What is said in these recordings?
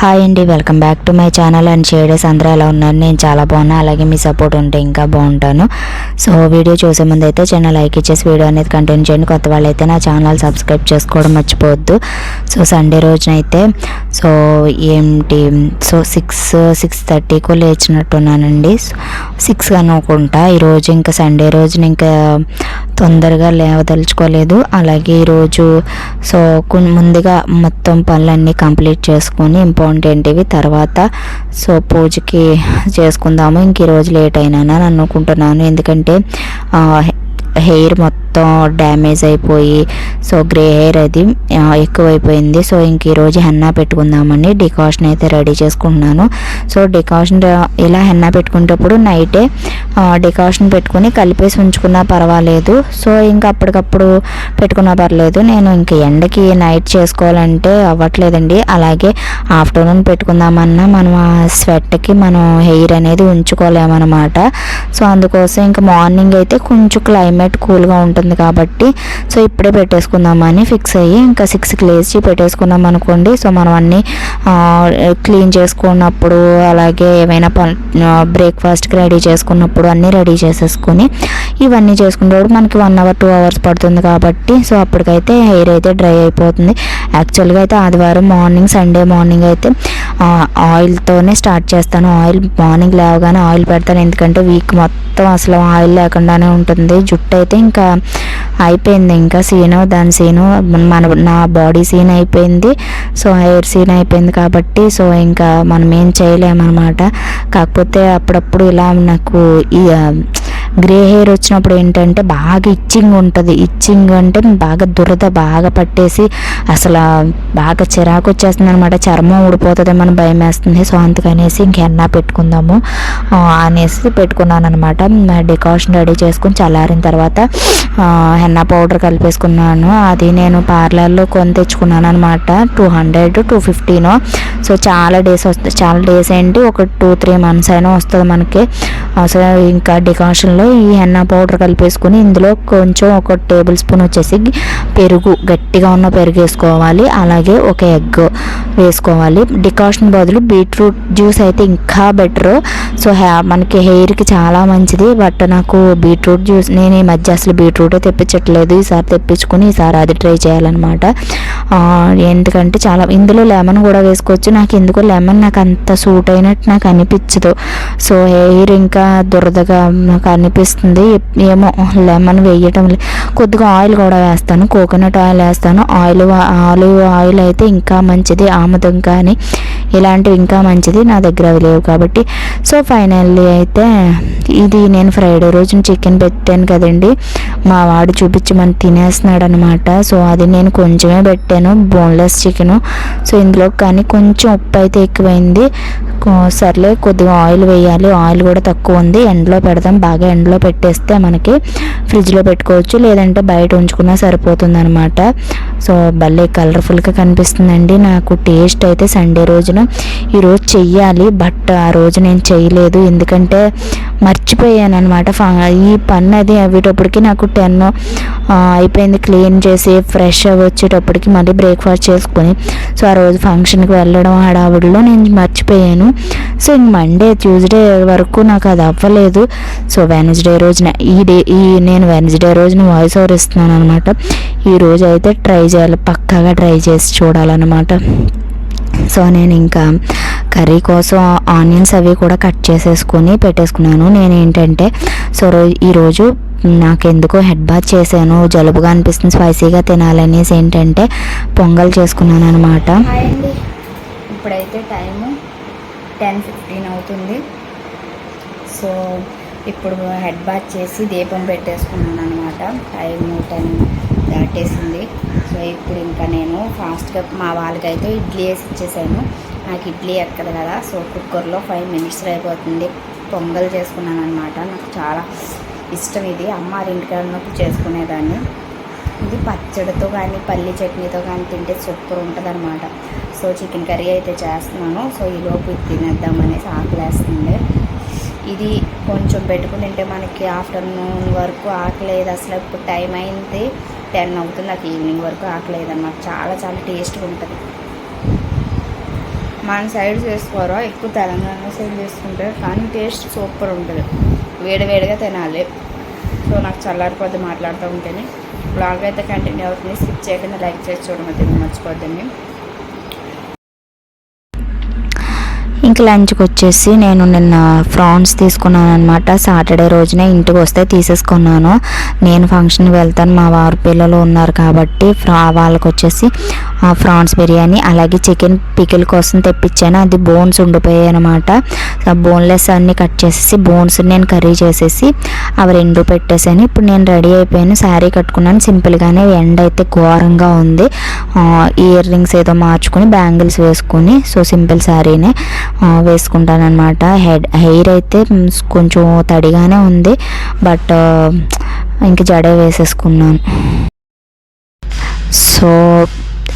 Hi అండి welcome back to my channel. And shaders అందరూ ఎలా ఉన్నారు? నేను చాలా బాగున్నా. అలాగే మీ సపోర్ట్ ఉంటే ఇంకా బాగుంటాను. సో వీడియో చూసే ముందు అయితే చిన్న లైక్ ఇచ్చేసి వీడియో అనేది కంటిన్యూ చేయండి. కొత్త వాళ్ళు అయితే నా ఛానల్ సబ్స్క్రైబ్ చేసుకోవడం మర్చిపోవద్దు. సో సండే రోజునైతే సో ఏంటి సో సిక్స్ సిక్స్ థర్టీకు లేచినట్టున్నానండి. సిక్స్ అనుకుంటా. ఈరోజు ఇంకా సండే రోజున ఇంకా తొందరగా లేవదలుచుకోలేదు. అలాగే ఈరోజు సో ముందుగా మొత్తం పనులన్నీ కంప్లీట్ చేసుకొని ఇంపార్టెంట్ ఇవి తర్వాత సో పూజకి చేసుకుందాము. ఇంక ఈరోజు లేట్ అయినా అని అనుకుంటున్నాను. ఎందుకంటే హెయిర్ మొత్తం మొత్తం డ్యామేజ్ అయిపోయి సో గ్రే హెయిర్ అది ఎక్కువైపోయింది. సో ఇంక ఈరోజు హెన్నా పెట్టుకుందామని డికాషన్ అయితే రెడీ చేసుకుంటున్నాను. సో డికాషన్ ఇలా హెన్నా పెట్టుకునేటప్పుడు నైటే డికాషన్ పెట్టుకుని కలిపేసి ఉంచుకున్నా పర్వాలేదు. సో ఇంకా అప్పటికప్పుడు పెట్టుకున్నా పర్లేదు. నేను ఇంక ఎండకి నైట్ చేసుకోవాలంటే అవ్వట్లేదండి. అలాగే ఆఫ్టర్నూన్ పెట్టుకుందామన్నా మనం ఆ స్వెట్కి మనం హెయిర్ అనేది ఉంచుకోలేమన్నమాట. సో అందుకోసం ఇంకా మార్నింగ్ అయితే కొంచెం క్లైమేట్ కూల్గా ఉంటుంది. కాబట్టి సో ఇప్పుడే పెట్టేసుకుందామని ఫిక్స్ అయ్యి ఇంకా సిక్స్కి లేచి పెట్టేసుకున్నాం అనుకోండి. సో మనం అన్నీ క్లీన్ చేసుకున్నప్పుడు అలాగే ఏమైనా బ్రేక్ఫాస్ట్కి రెడీ చేసుకున్నప్పుడు అన్నీ రెడీ చేసేసుకుని ఇవన్నీ చేసుకునేటప్పుడు మనకి వన్ అవర్ టూ అవర్స్ పడుతుంది కాబట్టి సో అప్పటికైతే హెయిర్ అయితే డ్రై అయిపోతుంది. యాక్చువల్గా అయితే ఆదివారం మార్నింగ్ సండే మార్నింగ్ అయితే ఆయిల్తోనే స్టార్ట్ చేస్తాను. ఆయిల్ మార్నింగ్ లేవగానే ఆయిల్ పెడతాను. ఎందుకంటే వీక్ మొత్తం అసలు ఆయిల్ లేకుండానే ఉంటుంది. జుట్టు అయితే ఇంకా అయిపోయింది. ఇంకా సీను దాని సీను మన నా బాడీ సీన్ అయిపోయింది. సో హెయిర్ సీన్ అయిపోయింది కాబట్టి సో ఇంకా మనం ఏం చేయలేమన్నమాట. కాకపోతే అప్పుడప్పుడు ఇలా నాకు ఈ గ్రే హెయిర్ వచ్చినప్పుడు ఏంటంటే బాగా ఇచ్చింగ్ ఉంటుంది. ఇచ్చింగ్ అంటే బాగా దురద బాగా పట్టేసి అసలు బాగా చిరాకు వచ్చేస్తుంది అనమాట చర్మం ఊడిపోతుందేమని భయం వేస్తుంది. సో అందుకనేసి ఇంకెన్నా పెట్టుకుందాము అనేసి పెట్టుకున్నాను అనమాట డికాషన్ రెడీ చేసుకుని చల్లారిన తర్వాత హెన్నా పౌడర్ కలిపేసుకున్నాను. అది నేను పార్లర్లో కొని తెచ్చుకున్నాను అనమాట టూ హండ్రెడ్ టూ ఫిఫ్టీనో. సో చాలా డేస్ వస్తుంది చాలా డేస్ ఏంటి? ఒక టూ త్రీ మంత్స్ అయినా వస్తుంది మనకి. అసలు ఇంకా డికాషన్లో ఈ హెన్నా పౌడర్ కలిపేసుకుని ఇందులో కొంచెం ఒక టేబుల్ స్పూన్ వచ్చేసి పెరుగు గట్టిగా ఉన్న పెరుగు వేసుకోవాలి. అలాగే ఒక ఎగ్ వేసుకోవాలి. డికాషన్ బదులు బీట్రూట్ జ్యూస్ అయితే ఇంకా బెటర్. సో హ్యా మనకి హెయిర్కి చాలా మంచిది బట్ నాకు బీట్రూట్ జ్యూస్ నేను ఈ మధ్య అసలు బీట్రూటే తెప్పించట్లేదు. ఈసారి తెప్పించుకుని ఈసారి అది ట్రై చేయాలన్నమాట. ఎందుకంటే చాలా ఇందులో లెమన్ కూడా వేసుకోవచ్చు. నాకు ఎందుకో లెమన్ నాకు అంత సూట్ అయినట్టు నాకు అనిపించదు. సో హెయిర్ ఇంకా దురదగా నాకు అనిపిస్తుంది. ఏమో లెమన్ వేయటం కొద్దిగా ఆయిల్ కూడా వేస్తాను. కోకోనట్ ఆయిల్ వేస్తాను. ఆయిల్ ఆలివ్ ఆయిల్ అయితే ఇంకా మంచిది. ఆముదం కానీ ఇలాంటివి ఇంకా మంచిది నా దగ్గర అవి లేవు కాబట్టి. సో ఫైనల్లీ అయితే ఇది నేను ఫ్రైడే రోజున చికెన్ పెట్టాను కదండి. మా వాడు చూపించి తినేస్తున్నాడు అనమాట సో అది నేను కొంచెమే పెట్టాను బోన్లెస్ చికెను. సో ఇందులో కానీ కొంచెం ఉప్పు అయితే ఎక్కువైంది. సర్లే కొద్దిగా ఆయిల్ వేయాలి. ఆయిల్ కూడా తక్కువ ఉంది. ఎండలో పెడదాం. బాగా ఎండలో పెట్టేస్తే మనకి ఫ్రిడ్జ్లో పెట్టుకోవచ్చు. లేదంటే బయట ఉంచుకున్నా సరిపోతుంది అనమాట సో భలే కలర్ఫుల్గా కనిపిస్తుందండి. నాకు టేస్ట్ అయితే సండే రోజున ఈరోజు చెయ్యాలి. బట్ ఆ రోజు నేను చేయలేదు ఎందుకంటే మర్చిపోయాను అనమాట ఈ పని అది అవ్వేటప్పటికి నాకు టెన్ అయిపోయింది. క్లీన్ చేసి ఫ్రెష్ అవి వచ్చేటప్పటికి మళ్ళీ బ్రేక్ఫాస్ట్ చేసుకొని సో ఆ రోజు ఫంక్షన్కి వెళ్ళడం హడావుడిలో నేను మర్చిపోయాను. సో ఇంక మండే ట్యూస్డే వరకు నాకు అది అవ్వలేదు. సో వెనస్డే రోజున ఈ డే ఈ నేను వెనస్డే రోజున వాయిస్ ఓవర్ ఇస్తున్నాను అనమాట ఈ రోజు అయితే ట్రై చేయాలి పక్కాగా ట్రై చేసి చూడాలన్నమాట. సో నేను ఇంకా కర్రీ కోసం ఆనియన్స్ అవి కూడా కట్ చేసేసుకొని పెట్టేసుకున్నాను. నేను ఏంటంటే సో ఈరోజు నాకెందుకో హెడ్ బాత్ చేశాను. జలుబుగా అనిపిస్తుంది స్పైసీగా తినాలనేసి ఏంటంటే పొంగల్ చేసుకున్నాను అనమాట ఇప్పుడైతే టైము టెన్ ఫిఫ్టీన్ అవుతుంది. సో ఇప్పుడు హెడ్ బాత్ చేసి దీపం పెట్టేసుకున్నాను అనమాట టైము టెన్ దాటేసింది. సో ఇప్పుడు ఇంకా నేను ఫాస్ట్గా మా వాళ్ళకైతే ఇడ్లీ వేసి ఇచ్చేసాను. నాకు ఇడ్లీ ఎక్కదు కదా సో కుక్కర్లో ఫైవ్ మినిట్స్ అయిపోతుంది. పొంగల్ చేసుకున్నాను అనమాట నాకు చాలా ఇష్టం ఇది. అమ్మ ఇంటికాడ ఉన్నప్పుడు చేసుకునేదాన్ని. ఇది పచ్చడితో కానీ పల్లి చట్నీతో కానీ తింటే సూపర్ ఉంటుంది అనమాట సో చికెన్ కర్రీ అయితే చేస్తున్నాను. సో ఈలోపు తినేద్దామనేసి ఆకలేస్తుంది. ఇది కొంచెం పెట్టుకుని తింటే మనకి ఆఫ్టర్నూన్ వరకు ఆకలేదు. అసలు ఇప్పుడు టైం అయింది. టెన్ అవుతుంది నాకు ఈవినింగ్ వరకు ఆకలేదన్నమాట చాలా చాలా టేస్ట్గా ఉంటుంది. మన సైడ్ చేసుకోరు? ఎక్కువ తెలంగాణ సైడ్ చేసుకుంటారు కానీ టేస్ట్ సూపర్ ఉంటుంది. వేడివేడిగా తినాలి. సో నాకు చల్లారిపోద్ది మాట్లాడుతూ ఉంటేనే. బ్లాగ్ అయితే కంటిన్యూ అవుతుంది. స్కిప్ చేయకుండా లైక్ చేసి చూడమని మర్చిపోద్దండి. ఇంక లంచ్కి వచ్చేసి నేను నిన్న ఫ్రాన్స్ తీసుకున్నాను అనమాట సాటర్డే రోజునే ఇంటికి వస్తే తీసేసుకున్నాను. నేను ఫంక్షన్కి వెళ్తాను. మా వారు పిల్లలు ఉన్నారు కాబట్టి ఫ్రా వాళ్ళకి వచ్చేసి ఫ్రాన్స్ బిర్యానీ అలాగే చికెన్ పికిల్ కోసం తెప్పించాను. అది బోన్స్ ఉండిపోయాయి అనమాట బోన్లెస్ అన్నీ కట్ చేసేసి బోన్స్ నేను కర్రీ చేసేసి అవి రెండు పెట్టేసాను ఇప్పుడు నేను రెడీ అయిపోయాను. శారీ కట్టుకున్నాను. సింపుల్గానే ఎండ అయితే ఘోరంగా ఉంది. ఇయర్ రింగ్స్ ఏదో మార్చుకొని బ్యాంగిల్స్ వేసుకొని సో సింపుల్ శారీనే. వేసుకుంటాను అనమాట హెడ్ హెయిర్ అయితే కొంచెం తడిగానే ఉంది. బట్ ఇంక జడ వేసేసుకున్నాను. సో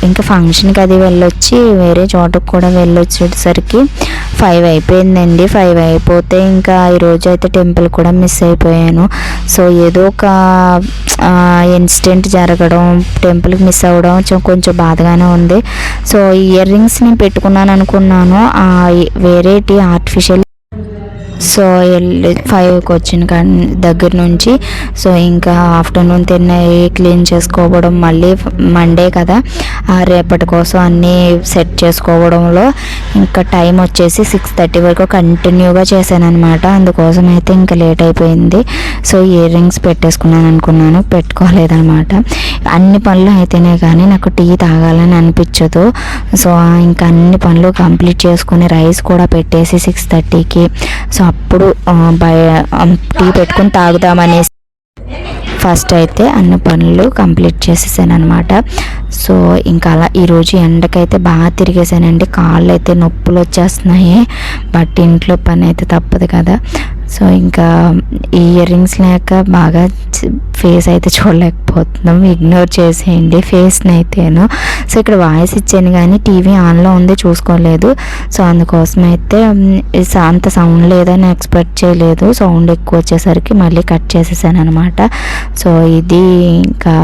ఇంకా ఫంక్షన్కి అది వెళ్ళొచ్చి వేరే చోటకు కూడా వెళ్ళొచ్చేసరికి ఫైవ్ అయిపోయిందండి. ఫైవ్ అయిపోతే ఇంకా ఈరోజు అయితే టెంపుల్ కూడా మిస్ అయిపోయాను. సో ఏదో ఒక ఇన్సిడెంట్ జరగడం టెంపుల్కి మిస్ అవ్వడం కొంచెం బాధగానే ఉంది. సో ఇయర్ రింగ్స్ నేను పెట్టుకున్నాను అనుకున్నాను. ఆ వేరేటి ఆర్టిఫిషియల్ సో ఫైవ్కి వచ్చిన దగ్గర నుంచి సో ఇంకా ఆఫ్టర్నూన్ తిన్నవి క్లీన్ చేసుకోవడం మళ్ళీ మండే కదా. ఆ రేపటి కోసం అన్నీ సెట్ చేసుకోవడంలో ఇంకా టైం వచ్చేసి సిక్స్ థర్టీ వరకు కంటిన్యూగా చేశాను అనమాట అందుకోసం అయితే ఇంకా లేట్ అయిపోయింది. సో ఇయర్ రింగ్స్ పెట్టేసుకున్నాను అనుకున్నాను పెట్టుకోలేదనమాట అన్ని పనులు అయితేనే కానీ నాకు టీ తాగాలని అనిపించదు. సో ఇంకా అన్ని పనులు కంప్లీట్ చేసుకుని రైస్ కూడా పెట్టేసి సిక్స్ థర్టీకి సో అప్పుడు భయ టీ పెట్టుకుని తాగుదామనేసి ఫస్ట్ అయితే అన్ని పనులు కంప్లీట్ చేసేసాను అనమాట సో ఇంకా అలా ఈరోజు ఎండకైతే బాగా తిరిగేసానండి. కాళ్ళు అయితే నొప్పులు వచ్చేస్తున్నాయి బట్ ఇంట్లో పని అయితే తప్పదు కదా. సో ఇంకా ఈ ఇయర్ రింగ్స్ లేక బాగా ఫేస్ అయితే చూడలేకపోతున్నాం. ఇగ్నోర్ చేసేయండి. ఫేస్ని అయితేను సో ఇక్కడ వాయిస్ ఇచ్చాను కానీ టీవీ ఆన్లో ఉంది చూసుకోలేదు. సో అందుకోసం అయితే అంత సౌండ్ లేదని ఎక్స్పెక్ట్ చేయలేదు. సౌండ్ ఎక్కువ వచ్చేసరికి మళ్ళీ కట్ చేసేసాను అనమాట సో ఇది ఇంకా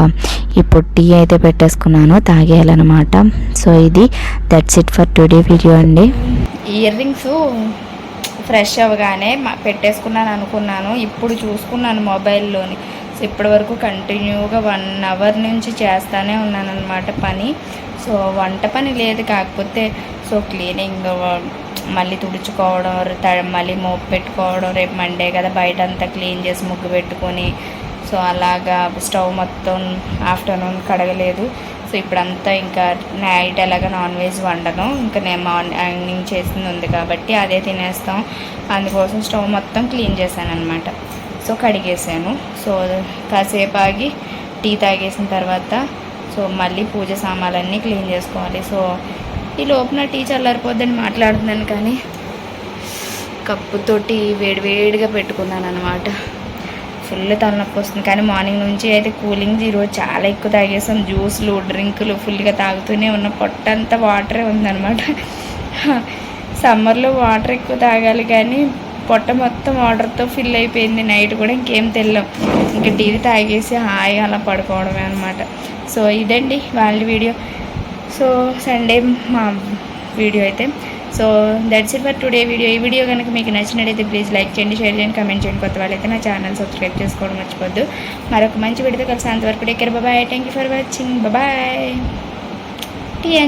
ఇప్పుడు టీ అయితే పెట్టేసుకున్నాను తాగేయాలన్నమాట. సో ఇది that's it for today video అండి. ఇయర్ రింగ్స్ ఫ్రెష్ అవ్వగానే పెట్టేసుకున్నాను అనుకున్నాను. ఇప్పుడు చూసుకున్నాను మొబైల్లోని. సో ఇప్పటి వరకు కంటిన్యూగా వన్ అవర్ నుంచి చేస్తానే ఉన్నాను అనమాట పని. సో వంట పని లేదు. కాకపోతే సో క్లీనింగ్ మళ్ళీ తుడుచుకోవడం త- మళ్ళీ మోపు పెట్టుకోవడం రేపు మండే కదా బయట అంతా క్లీన్ చేసి ముగ్గు పెట్టుకొని. సో అలాగా స్టవ్ మొత్తం ఆఫ్టర్నూన్ కడగలేదు. సో ఇప్పుడంతా ఇంకా నైట్ ఎలాగ నాన్ వెజ్ వండను. ఇంకా నేను మార్నింగ్ చేసింది ఉంది కాబట్టి అదే తినేస్తాం. అందుకోసం స్టవ్ మొత్తం క్లీన్ చేశాను అనమాట సో కడిగేసాను. సో కాసేపు ఆగి టీ తాగేసిన తర్వాత సో మళ్ళీ పూజ సామాన్లన్నీ క్లీన్ చేసుకోవాలి. సో ఈ లోపల టీ చల్లారిపోద్దని మాట్లాడుతున్నాను కానీ కప్పుతోటి వేడివేడిగా పెట్టుకున్నాను అనమాట ఫుల్ తలనొప్పి వస్తుంది. కానీ మార్నింగ్ నుంచి అయితే కూలింగ్ ఈరోజు చాలా ఎక్కువ తాగేసాం. జ్యూస్లు డ్రింకులు ఫుల్గా తాగుతూనే ఉన్న. పొట్టంతా వాటరే ఉందన్నమాట. సమ్మర్లో వాటర్ ఎక్కువ తాగాలి కానీ పొట్ట మొత్తం వాటర్తో ఫిల్ అయిపోయింది. నైట్ కూడా ఇంకేం తెల్లాం ఇంకా టీవీ తాగేసి హాయిగా అలా పడుకోవడమే అనమాట సో ఇదండి వాళ్ళ వీడియో. సో సండే మా వీడియో అయితే. So that's it for today video ఈ వీడియో కనుక మీకు నచ్చినట్టయితే ప్లీజ్ లైక్ చేయండి షేర్ చేయండి కమెంట్ చేయండి. కొత్త వాళ్ళైతే నా ఛానల్ సబ్స్క్రైబ్ చేసుకోవడం మర్చిపోద్దు. మరొక మంచి వీడియోతో కలిసి అంతవరకు టేక్ కేర్ బాబాయ్ thank you for watching bye tea